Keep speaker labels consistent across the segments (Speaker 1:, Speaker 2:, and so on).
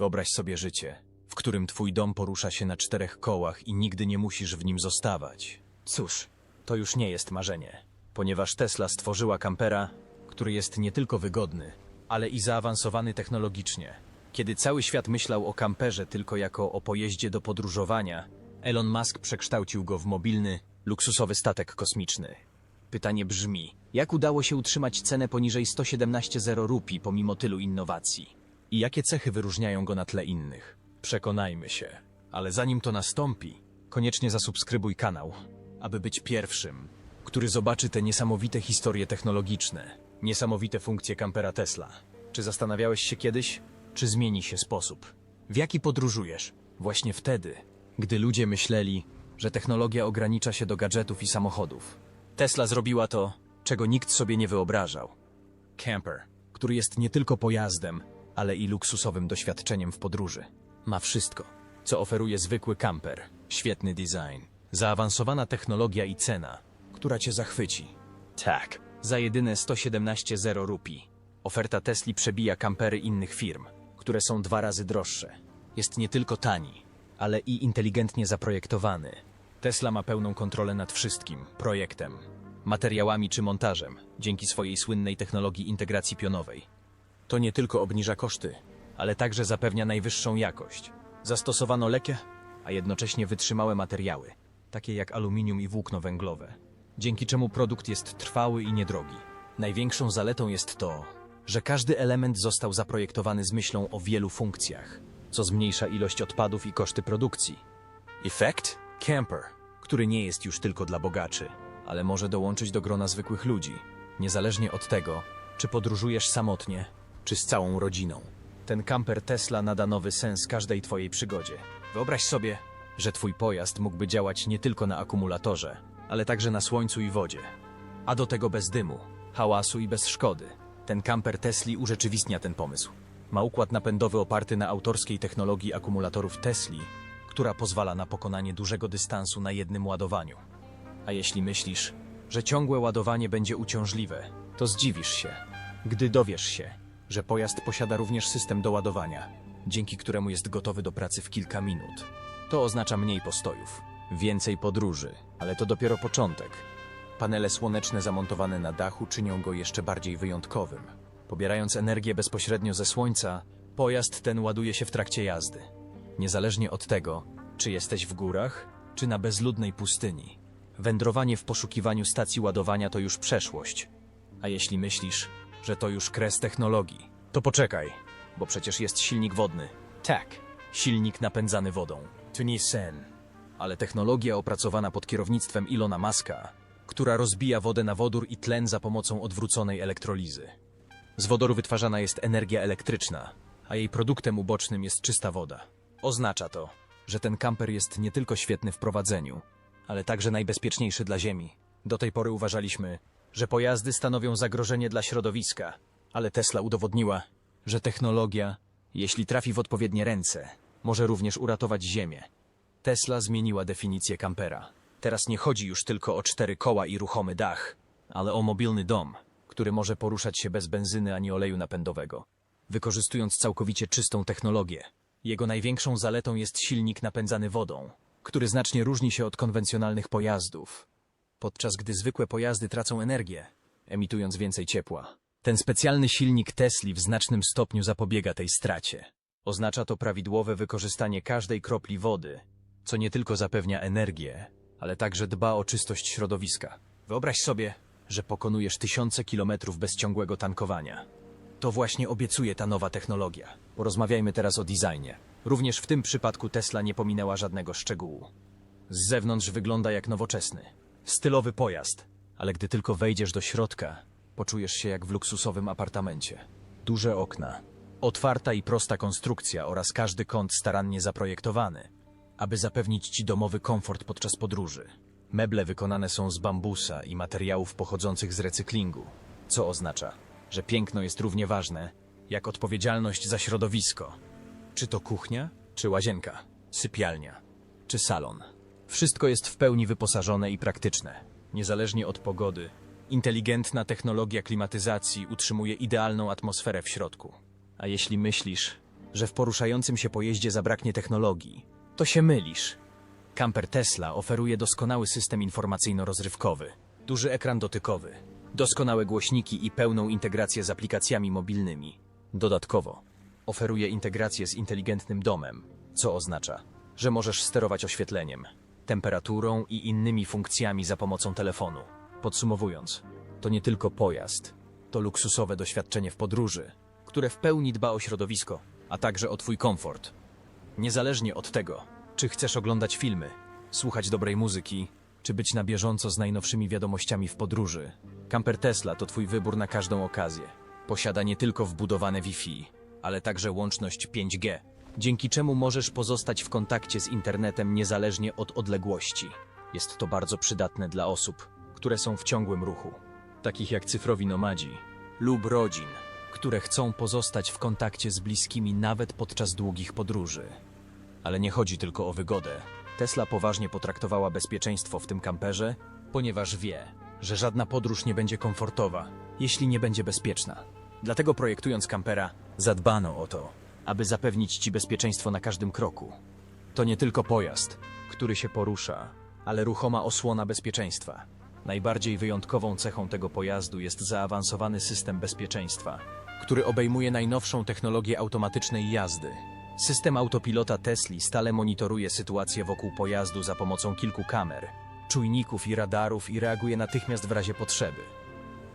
Speaker 1: Wyobraź sobie życie, w którym twój dom porusza się na czterech kołach i nigdy nie musisz w nim zostawać. Cóż, to już nie jest marzenie, ponieważ Tesla stworzyła kampera, który jest nie tylko wygodny, ale i zaawansowany technologicznie. Kiedy cały świat myślał o kamperze tylko jako o pojeździe do podróżowania, Elon Musk przekształcił go w mobilny, luksusowy statek kosmiczny. Pytanie brzmi, jak udało się utrzymać cenę poniżej 117,0 rupii pomimo tylu innowacji? I jakie cechy wyróżniają go na tle innych? Przekonajmy się. Ale zanim to nastąpi, koniecznie zasubskrybuj kanał, aby być pierwszym, który zobaczy te niesamowite historie technologiczne, niesamowite funkcje kampera Tesla. Czy zastanawiałeś się kiedyś, czy zmieni się sposób? W jaki podróżujesz? Właśnie wtedy, gdy ludzie myśleli, że technologia ogranicza się do gadżetów i samochodów. Tesla zrobiła to, czego nikt sobie nie wyobrażał. Camper, który jest nie tylko pojazdem, ale i luksusowym doświadczeniem w podróży. Ma wszystko, co oferuje zwykły camper. Świetny design, zaawansowana technologia i cena, która cię zachwyci. Tak, za jedyne 117,0 rupii. Oferta Tesli przebija kampery innych firm, które są dwa razy droższe. Jest nie tylko tani, ale i inteligentnie zaprojektowany. Tesla ma pełną kontrolę nad wszystkim projektem, materiałami czy montażem, dzięki swojej słynnej technologii integracji pionowej. To nie tylko obniża koszty, ale także zapewnia najwyższą jakość. Zastosowano lekkie, a jednocześnie wytrzymałe materiały, takie jak aluminium i włókno węglowe, dzięki czemu produkt jest trwały i niedrogi. Największą zaletą jest to, że każdy element został zaprojektowany z myślą o wielu funkcjach, co zmniejsza ilość odpadów i koszty produkcji. Efekt? Camper, który nie jest już tylko dla bogaczy, ale może dołączyć do grona zwykłych ludzi, niezależnie od tego, czy podróżujesz samotnie, czy z całą rodziną. Ten kamper Tesla nada nowy sens każdej twojej przygodzie. Wyobraź sobie, że twój pojazd mógłby działać nie tylko na akumulatorze, ale także na słońcu i wodzie. A do tego bez dymu, hałasu i bez szkody. Ten kamper Tesli urzeczywistnia ten pomysł. Ma układ napędowy oparty na autorskiej technologii akumulatorów Tesli, która pozwala na pokonanie dużego dystansu na jednym ładowaniu. A jeśli myślisz, że ciągłe ładowanie będzie uciążliwe, to zdziwisz się, gdy dowiesz się, że pojazd posiada również system doładowania, dzięki któremu jest gotowy do pracy w kilka minut. To oznacza mniej postojów, więcej podróży, ale to dopiero początek. Panele słoneczne zamontowane na dachu czynią go jeszcze bardziej wyjątkowym. Pobierając energię bezpośrednio ze słońca, pojazd ten ładuje się w trakcie jazdy. Niezależnie od tego, czy jesteś w górach, czy na bezludnej pustyni. Wędrowanie w poszukiwaniu stacji ładowania to już przeszłość. A jeśli myślisz, że to już kres technologii, to poczekaj, bo przecież jest silnik wodny. Tak, silnik napędzany wodą. To nie sen, ale technologia opracowana pod kierownictwem Ilona Maska, która rozbija wodę na wodór i tlen za pomocą odwróconej elektrolizy. Z wodoru wytwarzana jest energia elektryczna, a jej produktem ubocznym jest czysta woda. Oznacza to, że ten kamper jest nie tylko świetny w prowadzeniu, ale także najbezpieczniejszy dla Ziemi. Do tej pory uważaliśmy, że pojazdy stanowią zagrożenie dla środowiska, ale Tesla udowodniła, że technologia, jeśli trafi w odpowiednie ręce, może również uratować Ziemię. Tesla zmieniła definicję kampera. Teraz nie chodzi już tylko o cztery koła i ruchomy dach, ale o mobilny dom, który może poruszać się bez benzyny ani oleju napędowego, wykorzystując całkowicie czystą technologię. Jego największą zaletą jest silnik napędzany wodą, który znacznie różni się od konwencjonalnych pojazdów, podczas gdy zwykłe pojazdy tracą energię, emitując więcej ciepła. Ten specjalny silnik Tesli w znacznym stopniu zapobiega tej stracie. Oznacza to prawidłowe wykorzystanie każdej kropli wody, co nie tylko zapewnia energię, ale także dba o czystość środowiska. Wyobraź sobie, że pokonujesz tysiące kilometrów bez ciągłego tankowania. To właśnie obiecuje ta nowa technologia. Porozmawiajmy teraz o designie. Również w tym przypadku Tesla nie pominęła żadnego szczegółu. Z zewnątrz wygląda jak nowoczesny, stylowy pojazd, ale gdy tylko wejdziesz do środka, poczujesz się jak w luksusowym apartamencie. Duże okna, otwarta i prosta konstrukcja oraz każdy kąt starannie zaprojektowany, aby zapewnić ci domowy komfort podczas podróży. Meble wykonane są z bambusa i materiałów pochodzących z recyklingu, co oznacza, że piękno jest równie ważne jak odpowiedzialność za środowisko. Czy to kuchnia, czy łazienka, sypialnia, czy salon. Wszystko jest w pełni wyposażone i praktyczne, niezależnie od pogody. Inteligentna technologia klimatyzacji utrzymuje idealną atmosferę w środku. A jeśli myślisz, że w poruszającym się pojeździe zabraknie technologii. To się mylisz. Camper Tesla oferuje doskonały system informacyjno-rozrywkowy, duży ekran dotykowy, doskonałe głośniki i pełną integrację z aplikacjami mobilnymi. Dodatkowo oferuje integrację z inteligentnym domem, co oznacza, że możesz sterować oświetleniem, temperaturą i innymi funkcjami za pomocą telefonu. Podsumowując, to nie tylko pojazd, to luksusowe doświadczenie w podróży, które w pełni dba o środowisko, a także o Twój komfort. Niezależnie od tego, czy chcesz oglądać filmy, słuchać dobrej muzyki, czy być na bieżąco z najnowszymi wiadomościami w podróży, Camper Tesla to Twój wybór na każdą okazję. Posiada nie tylko wbudowane Wi-Fi, ale także łączność 5G, dzięki czemu możesz pozostać w kontakcie z internetem niezależnie od odległości. Jest to bardzo przydatne dla osób, które są w ciągłym ruchu, takich jak cyfrowi nomadzi lub rodzin, które chcą pozostać w kontakcie z bliskimi nawet podczas długich podróży. Ale nie chodzi tylko o wygodę. Tesla poważnie potraktowała bezpieczeństwo w tym kamperze, ponieważ wie, że żadna podróż nie będzie komfortowa, jeśli nie będzie bezpieczna. Dlatego projektując kampera, zadbano o to, aby zapewnić Ci bezpieczeństwo na każdym kroku. To nie tylko pojazd, który się porusza, ale ruchoma osłona bezpieczeństwa. Najbardziej wyjątkową cechą tego pojazdu jest zaawansowany system bezpieczeństwa, który obejmuje najnowszą technologię automatycznej jazdy. System autopilota Tesli stale monitoruje sytuację wokół pojazdu za pomocą kilku kamer, czujników i radarów i reaguje natychmiast w razie potrzeby.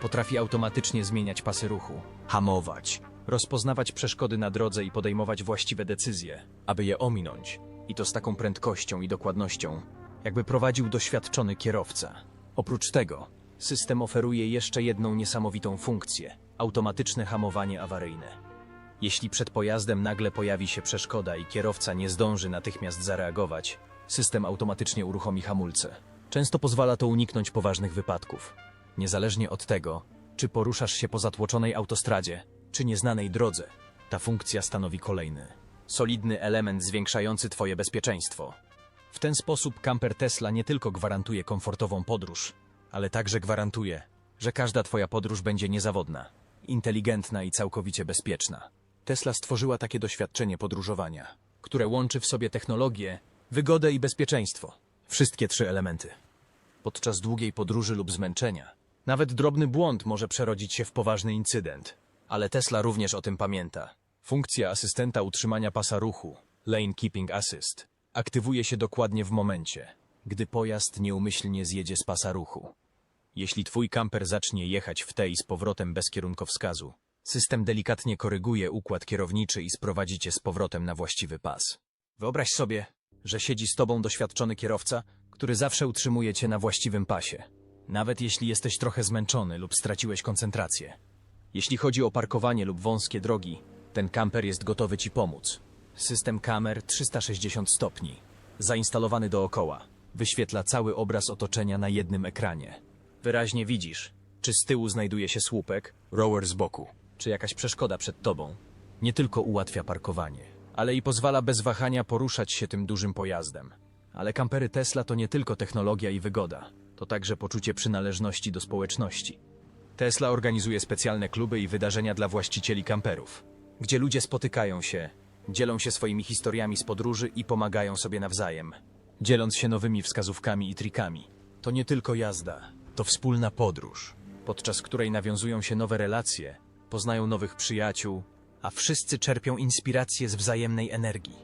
Speaker 1: Potrafi automatycznie zmieniać pasy ruchu, hamować, rozpoznawać przeszkody na drodze i podejmować właściwe decyzje, aby je ominąć. I to z taką prędkością i dokładnością, jakby prowadził doświadczony kierowca. Oprócz tego, system oferuje jeszcze jedną niesamowitą funkcję automatyczne hamowanie awaryjne. Jeśli przed pojazdem nagle pojawi się przeszkoda i kierowca nie zdąży natychmiast zareagować, system automatycznie uruchomi hamulce. Często pozwala to uniknąć poważnych wypadków. Niezależnie od tego, czy poruszasz się po zatłoczonej autostradzie, czy nieznanej drodze, ta funkcja stanowi kolejny, solidny element zwiększający Twoje bezpieczeństwo. W ten sposób kamper Tesla nie tylko gwarantuje komfortową podróż, ale także gwarantuje, że każda Twoja podróż będzie niezawodna, inteligentna i całkowicie bezpieczna. Tesla stworzyła takie doświadczenie podróżowania, które łączy w sobie technologię, wygodę i bezpieczeństwo. Wszystkie trzy elementy. Podczas długiej podróży lub zmęczenia, nawet drobny błąd może przerodzić się w poważny incydent. Ale Tesla również o tym pamięta. Funkcja asystenta utrzymania pasa ruchu, Lane Keeping Assist, aktywuje się dokładnie w momencie, gdy pojazd nieumyślnie zjedzie z pasa ruchu. Jeśli twój kamper zacznie jechać w tej z powrotem bez kierunkowskazu, system delikatnie koryguje układ kierowniczy i sprowadzi cię z powrotem na właściwy pas. Wyobraź sobie, że siedzi z tobą doświadczony kierowca, który zawsze utrzymuje cię na właściwym pasie, nawet jeśli jesteś trochę zmęczony lub straciłeś koncentrację. Jeśli chodzi o parkowanie lub wąskie drogi, ten kamper jest gotowy ci pomóc. System kamer 360 stopni, zainstalowany dookoła, wyświetla cały obraz otoczenia na jednym ekranie. Wyraźnie widzisz, czy z tyłu znajduje się słupek, rower z boku, czy jakaś przeszkoda przed tobą. Nie tylko ułatwia parkowanie, ale i pozwala bez wahania poruszać się tym dużym pojazdem. Ale kampery Tesla to nie tylko technologia i wygoda, to także poczucie przynależności do społeczności. Tesla organizuje specjalne kluby i wydarzenia dla właścicieli kamperów, gdzie ludzie spotykają się, dzielą się swoimi historiami z podróży i pomagają sobie nawzajem, dzieląc się nowymi wskazówkami i trikami. To nie tylko jazda, to wspólna podróż, podczas której nawiązują się nowe relacje, poznają nowych przyjaciół, a wszyscy czerpią inspirację z wzajemnej energii.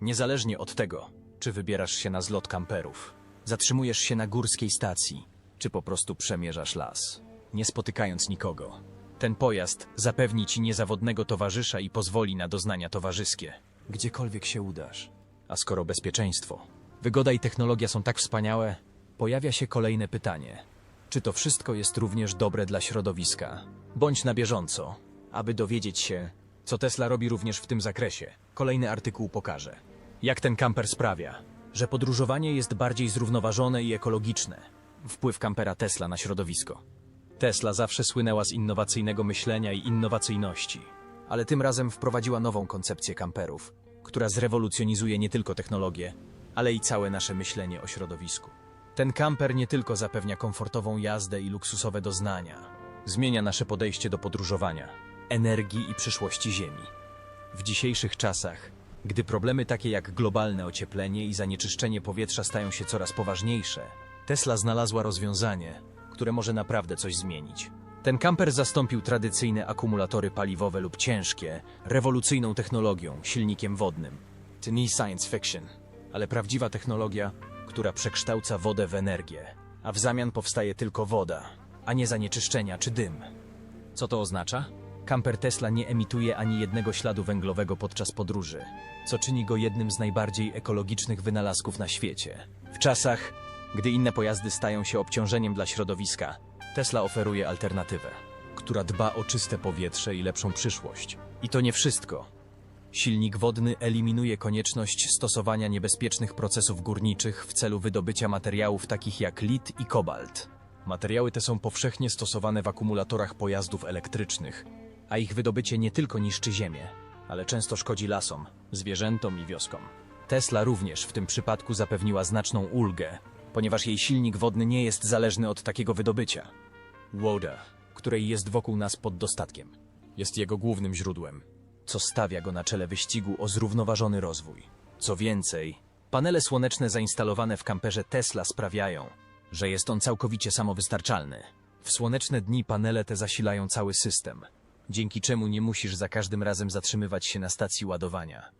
Speaker 1: Niezależnie od tego, czy wybierasz się na zlot kamperów, zatrzymujesz się na górskiej stacji, czy po prostu przemierzasz las, nie spotykając nikogo. Ten pojazd zapewni ci niezawodnego towarzysza i pozwoli na doznania towarzyskie, gdziekolwiek się udasz. A skoro bezpieczeństwo, wygoda i technologia są tak wspaniałe, pojawia się kolejne pytanie. Czy to wszystko jest również dobre dla środowiska? Bądź na bieżąco, aby dowiedzieć się, co Tesla robi również w tym zakresie. Kolejny artykuł pokaże, jak ten kamper sprawia, że podróżowanie jest bardziej zrównoważone i ekologiczne. Wpływ kampera Tesla na środowisko. Tesla zawsze słynęła z innowacyjnego myślenia i innowacyjności, ale tym razem wprowadziła nową koncepcję kamperów, która zrewolucjonizuje nie tylko technologię, ale i całe nasze myślenie o środowisku. Ten kamper nie tylko zapewnia komfortową jazdę i luksusowe doznania, zmienia nasze podejście do podróżowania, energii i przyszłości Ziemi. W dzisiejszych czasach, gdy problemy takie jak globalne ocieplenie i zanieczyszczenie powietrza stają się coraz poważniejsze, Tesla znalazła rozwiązanie, które może naprawdę coś zmienić. Ten kamper zastąpił tradycyjne akumulatory paliwowe lub ciężkie, rewolucyjną technologią, silnikiem wodnym. To nie science fiction, ale prawdziwa technologia, która przekształca wodę w energię, a w zamian powstaje tylko woda, a nie zanieczyszczenia czy dym. Co to oznacza? Kamper Tesla nie emituje ani jednego śladu węglowego podczas podróży, co czyni go jednym z najbardziej ekologicznych wynalazków na świecie. W czasach, gdy inne pojazdy stają się obciążeniem dla środowiska, Tesla oferuje alternatywę, która dba o czyste powietrze i lepszą przyszłość. I to nie wszystko. Silnik wodny eliminuje konieczność stosowania niebezpiecznych procesów górniczych w celu wydobycia materiałów takich jak lit i kobalt. Materiały te są powszechnie stosowane w akumulatorach pojazdów elektrycznych, a ich wydobycie nie tylko niszczy ziemię, ale często szkodzi lasom, zwierzętom i wioskom. Tesla również w tym przypadku zapewniła znaczną ulgę, ponieważ jej silnik wodny nie jest zależny od takiego wydobycia. Woda, której jest wokół nas pod dostatkiem, jest jego głównym źródłem, co stawia go na czele wyścigu o zrównoważony rozwój. Co więcej, panele słoneczne zainstalowane w kamperze Tesla sprawiają, że jest on całkowicie samowystarczalny. W słoneczne dni panele te zasilają cały system, dzięki czemu nie musisz za każdym razem zatrzymywać się na stacji ładowania.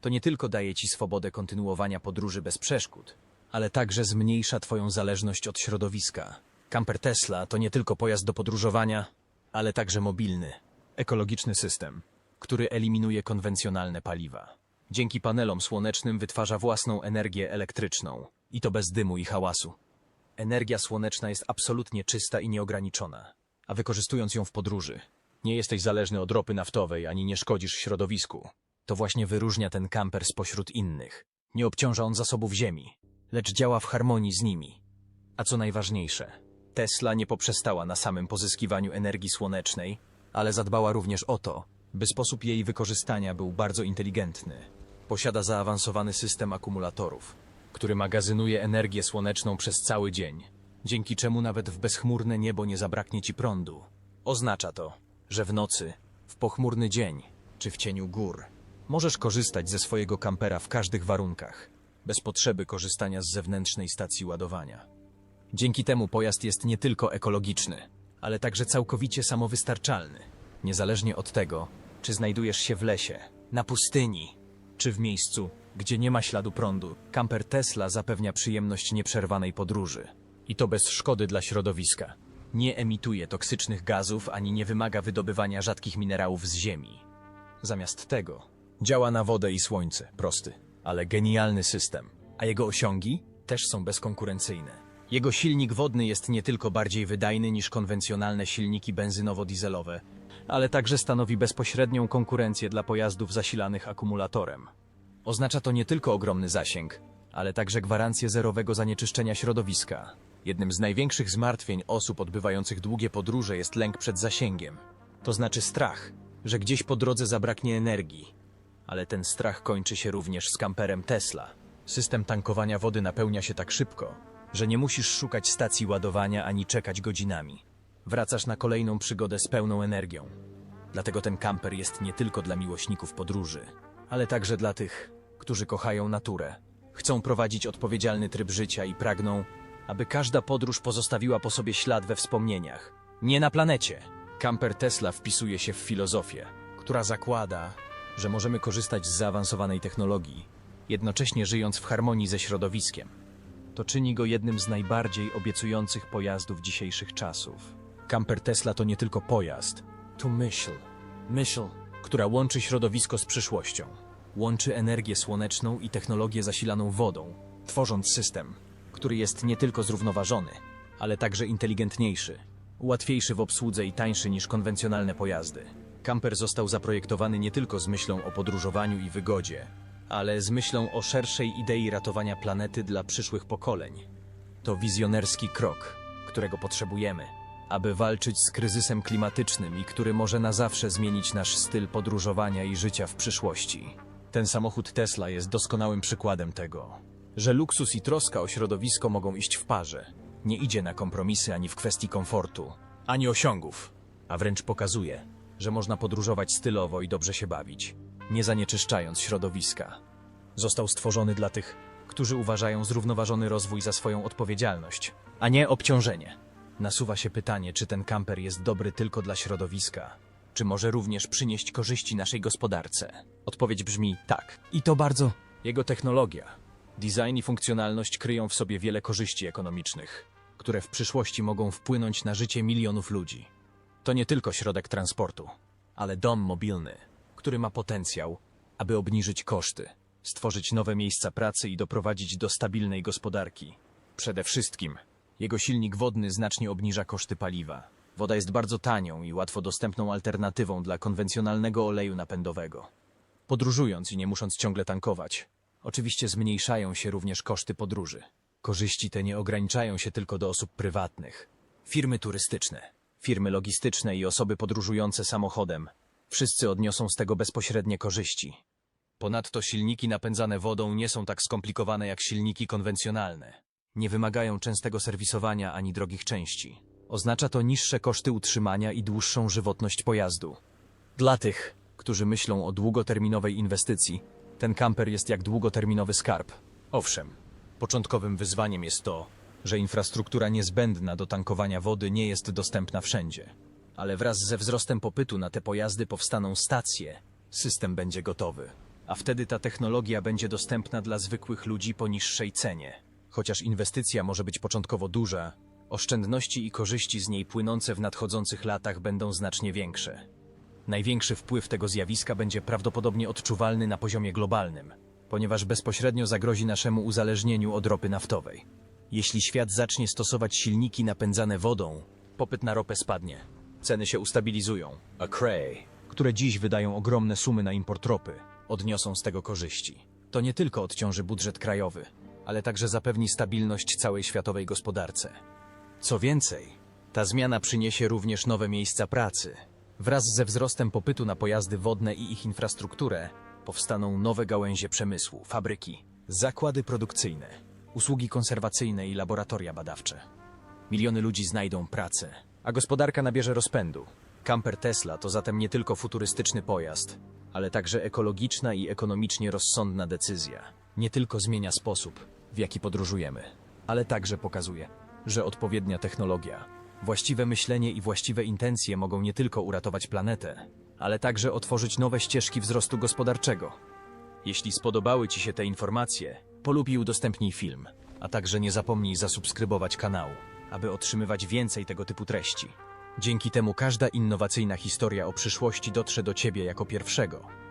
Speaker 1: To nie tylko daje ci swobodę kontynuowania podróży bez przeszkód, ale także zmniejsza twoją zależność od środowiska. Camper Tesla to nie tylko pojazd do podróżowania, ale także mobilny, ekologiczny system, który eliminuje konwencjonalne paliwa. Dzięki panelom słonecznym wytwarza własną energię elektryczną i to bez dymu i hałasu. Energia słoneczna jest absolutnie czysta i nieograniczona, a wykorzystując ją w podróży, nie jesteś zależny od ropy naftowej ani nie szkodzisz środowisku. To właśnie wyróżnia ten kamper spośród innych. Nie obciąża on zasobów ziemi, lecz działa w harmonii z nimi. A co najważniejsze, Tesla nie poprzestała na samym pozyskiwaniu energii słonecznej, ale zadbała również o to, by sposób jej wykorzystania był bardzo inteligentny. Posiada zaawansowany system akumulatorów, który magazynuje energię słoneczną przez cały dzień, dzięki czemu nawet w bezchmurne niebo nie zabraknie ci prądu. Oznacza to, że w nocy, w pochmurny dzień czy w cieniu gór możesz korzystać ze swojego kampera w każdych warunkach, bez potrzeby korzystania z zewnętrznej stacji ładowania. Dzięki temu pojazd jest nie tylko ekologiczny, ale także całkowicie samowystarczalny, niezależnie od tego, czy znajdujesz się w lesie, na pustyni, czy w miejscu, gdzie nie ma śladu prądu. Kamper Tesla zapewnia przyjemność nieprzerwanej podróży. I to bez szkody dla środowiska. Nie emituje toksycznych gazów ani nie wymaga wydobywania rzadkich minerałów z ziemi. Zamiast tego działa na wodę i słońce, prosty, ale genialny system. A jego osiągi też są bezkonkurencyjne. Jego silnik wodny jest nie tylko bardziej wydajny niż konwencjonalne silniki benzynowo-dieselowe, ale także stanowi bezpośrednią konkurencję dla pojazdów zasilanych akumulatorem. Oznacza to nie tylko ogromny zasięg, ale także gwarancję zerowego zanieczyszczenia środowiska. Jednym z największych zmartwień osób odbywających długie podróże jest lęk przed zasięgiem. To znaczy strach, że gdzieś po drodze zabraknie energii. Ale ten strach kończy się również z kamperem Tesla. System tankowania wody napełnia się tak szybko, że nie musisz szukać stacji ładowania ani czekać godzinami. Wracasz na kolejną przygodę z pełną energią. Dlatego ten kamper jest nie tylko dla miłośników podróży, ale także dla tych, którzy kochają naturę, chcą prowadzić odpowiedzialny tryb życia i pragną, aby każda podróż pozostawiła po sobie ślad we wspomnieniach. Nie na planecie. Kamper Tesla wpisuje się w filozofię, która zakłada, że możemy korzystać z zaawansowanej technologii, jednocześnie żyjąc w harmonii ze środowiskiem. To czyni go jednym z najbardziej obiecujących pojazdów dzisiejszych czasów. Kamper Tesla to nie tylko pojazd, to myśl. Myśl, która łączy środowisko z przyszłością. Łączy energię słoneczną i technologię zasilaną wodą, tworząc system, który jest nie tylko zrównoważony, ale także inteligentniejszy, łatwiejszy w obsłudze i tańszy niż konwencjonalne pojazdy. Kamper został zaprojektowany nie tylko z myślą o podróżowaniu i wygodzie, ale z myślą o szerszej idei ratowania planety dla przyszłych pokoleń. To wizjonerski krok, którego potrzebujemy, aby walczyć z kryzysem klimatycznym i który może na zawsze zmienić nasz styl podróżowania i życia w przyszłości. Ten samochód Tesla jest doskonałym przykładem tego, że luksus i troska o środowisko mogą iść w parze. Nie idzie na kompromisy ani w kwestii komfortu, ani osiągów, a wręcz pokazuje, że można podróżować stylowo i dobrze się bawić. nie zanieczyszczając środowiska. Został stworzony dla tych, którzy uważają zrównoważony rozwój za swoją odpowiedzialność, a nie obciążenie. Nasuwa się pytanie, czy ten kamper jest dobry tylko dla środowiska, czy może również przynieść korzyści naszej gospodarce. Odpowiedź brzmi tak. I to bardzo. Jego technologia, design i funkcjonalność kryją w sobie wiele korzyści ekonomicznych, które w przyszłości mogą wpłynąć na życie milionów ludzi. To nie tylko środek transportu, ale dom mobilny, który ma potencjał, aby obniżyć koszty, stworzyć nowe miejsca pracy i doprowadzić do stabilnej gospodarki. Przede wszystkim jego silnik wodny znacznie obniża koszty paliwa. Woda jest bardzo tanią i łatwo dostępną alternatywą dla konwencjonalnego oleju napędowego. Podróżując i nie musząc ciągle tankować, oczywiście zmniejszają się również koszty podróży. Korzyści te nie ograniczają się tylko do osób prywatnych. Firmy turystyczne, firmy logistyczne i osoby podróżujące samochodem wszyscy odniosą z tego bezpośrednie korzyści. Ponadto silniki napędzane wodą nie są tak skomplikowane jak silniki konwencjonalne. Nie wymagają częstego serwisowania ani drogich części. Oznacza to niższe koszty utrzymania i dłuższą żywotność pojazdu. Dla tych, którzy myślą o długoterminowej inwestycji, ten kamper jest jak długoterminowy skarb. Owszem, początkowym wyzwaniem jest to, że infrastruktura niezbędna do tankowania wody nie jest dostępna wszędzie. Ale wraz ze wzrostem popytu na te pojazdy powstaną stacje, system będzie gotowy. A wtedy ta technologia będzie dostępna dla zwykłych ludzi po niższej cenie. Chociaż inwestycja może być początkowo duża, oszczędności i korzyści z niej płynące w nadchodzących latach będą znacznie większe. Największy wpływ tego zjawiska będzie prawdopodobnie odczuwalny na poziomie globalnym, ponieważ bezpośrednio zagrozi naszemu uzależnieniu od ropy naftowej. Jeśli świat zacznie stosować silniki napędzane wodą, popyt na ropę spadnie, ceny się ustabilizują, a Cray, które dziś wydają ogromne sumy na import ropy, odniosą z tego korzyści. To nie tylko odciąży budżet krajowy, ale także zapewni stabilność całej światowej gospodarce. Co więcej, ta zmiana przyniesie również nowe miejsca pracy. Wraz ze wzrostem popytu na pojazdy wodne i ich infrastrukturę powstaną nowe gałęzie przemysłu, fabryki, zakłady produkcyjne, usługi konserwacyjne i laboratoria badawcze. Miliony ludzi znajdą pracę, a gospodarka nabierze rozpędu. Camper Tesla to zatem nie tylko futurystyczny pojazd, ale także ekologiczna i ekonomicznie rozsądna decyzja. Nie tylko zmienia sposób, w jaki podróżujemy, ale także pokazuje, że odpowiednia technologia, właściwe myślenie i właściwe intencje mogą nie tylko uratować planetę, ale także otworzyć nowe ścieżki wzrostu gospodarczego. Jeśli spodobały Ci się te informacje, polub i udostępnij film, a także nie zapomnij zasubskrybować kanału, aby otrzymywać więcej tego typu treści. Dzięki temu każda innowacyjna historia o przyszłości dotrze do Ciebie jako pierwszego.